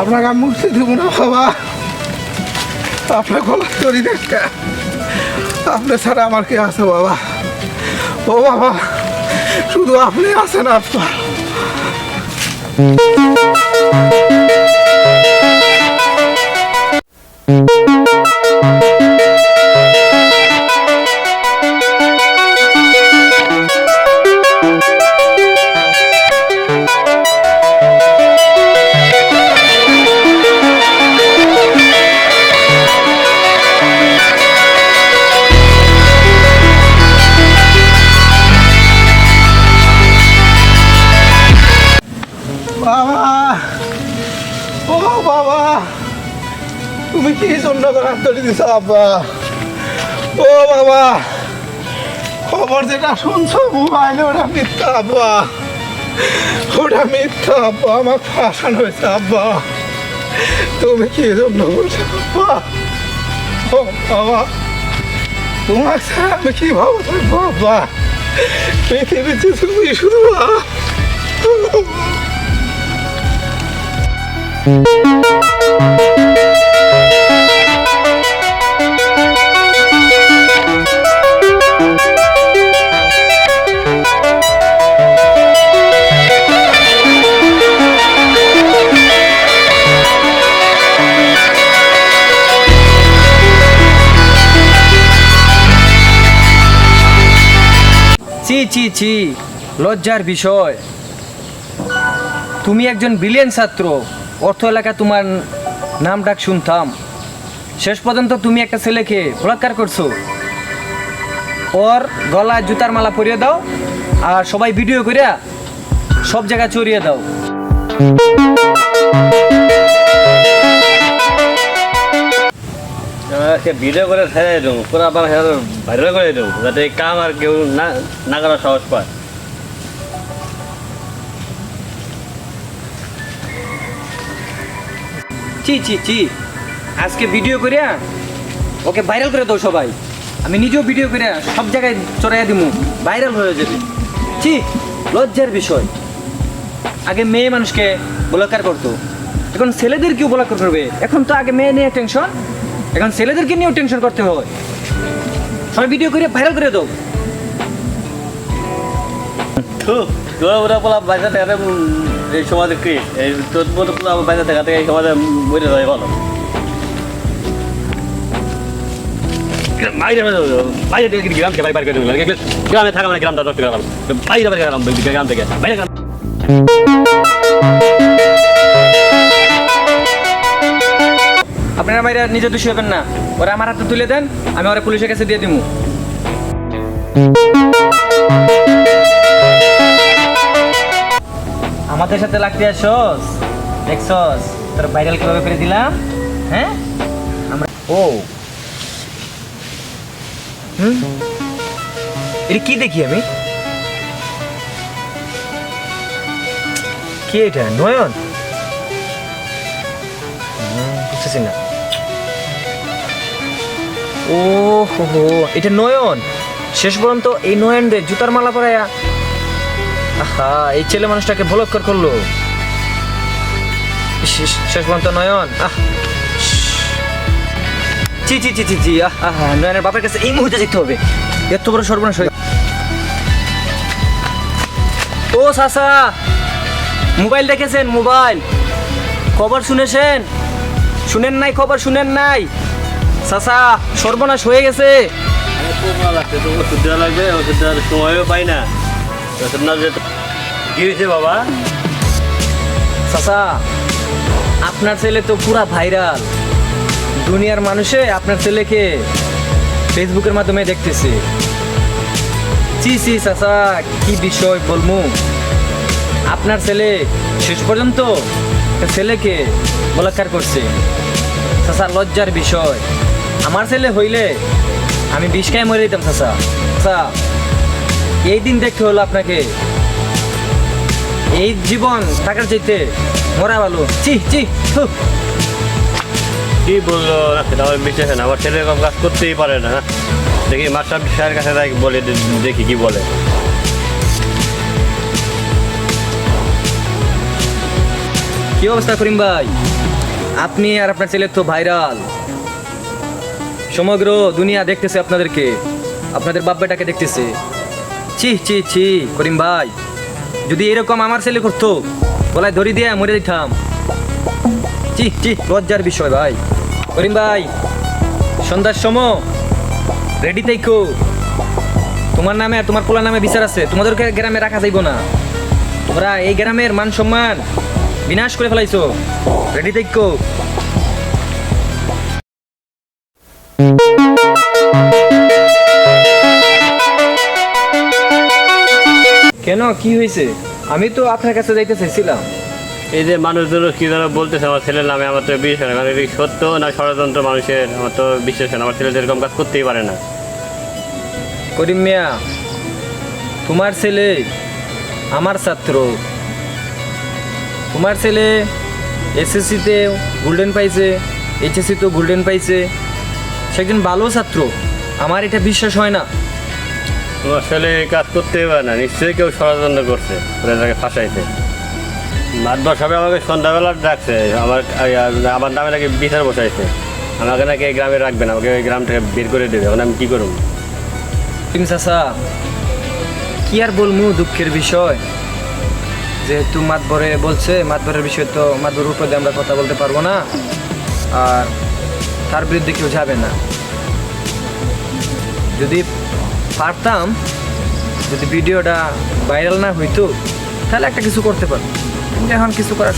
আপনাকে আমি মুক্তি দেব না বাবা। আপনার গলা তরি দেখতে। আপনার ছাড়া আমার কে আছে বাবা? ও বাবা, শুধু আপনি আছেন আপা কি করে তৈরি দিছ, আব্বা? ও, বাবা। খবর যেটা শুনছো, মোবাইলে ওটা মিথ্যা, আব্বা। ওটা মিথ্যা, আব্বা। আমার ফাঁসানো হয়েছে, আব্বা। তুমি কি জন্য বলছো, আব্বা? ও, বাবা। তোমার ছাড়া আমি কি ভাবো, থাকব, আব্বা? পৃথিবীতে তুমি শুধু আ- চি চি চি লজ্জার বিষয়। তুমি একজন বিলিয়ন ছাত্র। অর্থ এলাকা তোমার নাম ডাক শুনতাম। শেষ পর্যন্ত তুমি একটা ছেলেকে বলাৎকার করছ। ওর গলায় জুতার মালা পরিয়ে দাও আর সবাই ভিডিও করিয়া সব জায়গায় চড়িয়ে দাও। ভিডিও করে ছেড়ে দেবো পুরো আবার ভাইরাল করে দেবো যাতে কাম আর কেউ না না করার সাহস পায়। চি চি চি আজকে ভিডিও করিয়া ওকে ভাইরাল করে দাও সবাই। আমি নিজেও ভিডিও করিয়া সব জায়গায় চড়াইয়া দিমু। ভাইরাল হয়ে যাবে। চি লজ্জার বিষয়। আগে মেয়ে মানুষকে বলাৎকার করতো। এখন ছেলেদের কেউ বলাৎকার করবে? এখন তো আগে মেয়ে নিয়ে টেনশন এখন ছেলেদেরকে নিয়েও টেনশন করতে হয় সবাই ভিডিও করে ভাইরাল করে দাও। ওরা পোলা বাইরে থেকে এই বাইরে থেকে থেকে এই বাইরে বাইরে থেকে থেকে বাইরে দেবো গ্রামে থাকা মানে গ্রামটা নষ্ট করে বাইরে বাইরে গ্রাম গ্রাম থেকে। বাইরে আপনারা নিজে দোষী হবেন না। ওরা আমার হাতে তুলে দেন, আমি ওরা পুলিশের কাছে দিয়ে আমাদের সাথে লাগতে দেখছস, তোর ভাইরাল কীভাবে করে দিলাম হ্যাঁ? আমরা ও। হুম? কি দেখি আমি? কি এটা? নয়ন? বুঝতেছি না। ও হো এটা নয়ন। শেষ পর্যন্ত এই নয়ন রে জুতার মালা পরায়া আহা, এই ছেলে মানুষটাকে বলৎকার করল। শেষ পর্যন্ত নয়ন, আহ। জি জি জি জি জি আহা, নয়নের বাপের কাছে এই মুহূর্তে যেতে হবে। এত বড় সর্বনাশ হয়ে ও সাসা, মোবাইল দেখেছেন, মোবাইল? খবর শুনেছেন? শুনেন নাই, খবর শুনেন নাই? সাসা সর্বনাশ হয়ে গেছে। বাবা আপনার ছেলে তো পুরা ভাইরাল। দুনিয়ার মানুষে আপনার ছেলেকে ফেসবুকের মাধ্যমে দেখতেছে। জি জি চাচা, কি বিষয় বলমু? আপনার ছেলে শেষ পর্যন্ত ছেলেকে বলাৎকার করছে। চাচা, লজ্জার বিষয়। আমার ছেলে হইলে আমি বিষকায় মরে দিতাম চাচা। চাচা এই দিন দেখতে হলো আপনাকে। এই জীবন টাকার চাইতে মরা ভালো। চি চি কি বলল? সেটা আমার বিশ্বাস না। আমার ছেলে এরকম কাজ করতেই পারে না। দেখি মাস্টার সাহেবের কাছে যাই বলে দেখি কি বলে। কি অবস্থা করিম ভাই? আপনি আর আপনার ছেলে তো ভাইরাল। সমগ্র দুনিয়া দেখতেছে আপনাদেরকে। আপনাদের বাপ বেটাকে দেখতেছে। ছি ছি ছি, করিম ভাই। যদি এরকম আমার ছেলে করতো, গলায় ধরি দিয়ে মরে দিতাম ছি ছি, লজ্জার বিষয় ভাই। করিম ভাই, সন্ধ্যার সময় রেডি থাইকো। তোমার নামে আর তোমার পোলার নামে বিচার আছে। তোমাদেরকে গ্রামে রাখা যাইব না। তোমরা এই গ্রামের মান সম্মান বিনাশ করে ফেলাইছো। রেডি থাইকো। কেন? কি হয়েছে? আমি তো আপনার কাছে যাইতে চাইছিলাম। এই যে মানুষগুলো কি যেন বলতেছে আমার ছেলের নামে আমার তো বিশ্বাস না। এটা সত্য না ষড়যন্ত্র মানুষের? আমার তো বিশ্বাস না। আমার ছেলে তো এরকম কাজ করতেই পারে না। করিম মিয়া তোমার ছেলে আমার ছাত্র। তোমার ছেলে এসএসসিতে গোল্ডেন পাইছে এইচএসসিতেও গোল্ডেন পাইছে। সে একজন ভালো ছাত্র। আমার এটা বিশ্বাস হয় না। তোমার ছেলে এই কাজ করতে পারে না নিশ্চয়ই কেউ ষড়যন্ত্র করছে ওরা তাকে ফাঁসাইতে মাতবার সবাই আমাকে সন্ধ্যাবেলা ডাকছে আমার আমার নামে নাকি বিচার বসাইছে। আমাকে নাকি এই গ্রামে রাখবে না আমাকে ওই গ্রাম থেকে বের করে দেবে এখন আমি কী করব? তুমি চাষা কি আর বলমু দুঃখের বিষয়? যেহেতু মাতবরে বলছে মাতবরের বিষয়ে তো মাতবরের উপর আমরা কথা বলতে পারব না। আর তার বিরুদ্ধে কেউ যাবে না যদি পারতাম, যদি ভিডিওটা ভাইরাল না হইতো, তাহলে একটা কিছু করতে পারতাম কিন্তু এখন কিছু করার।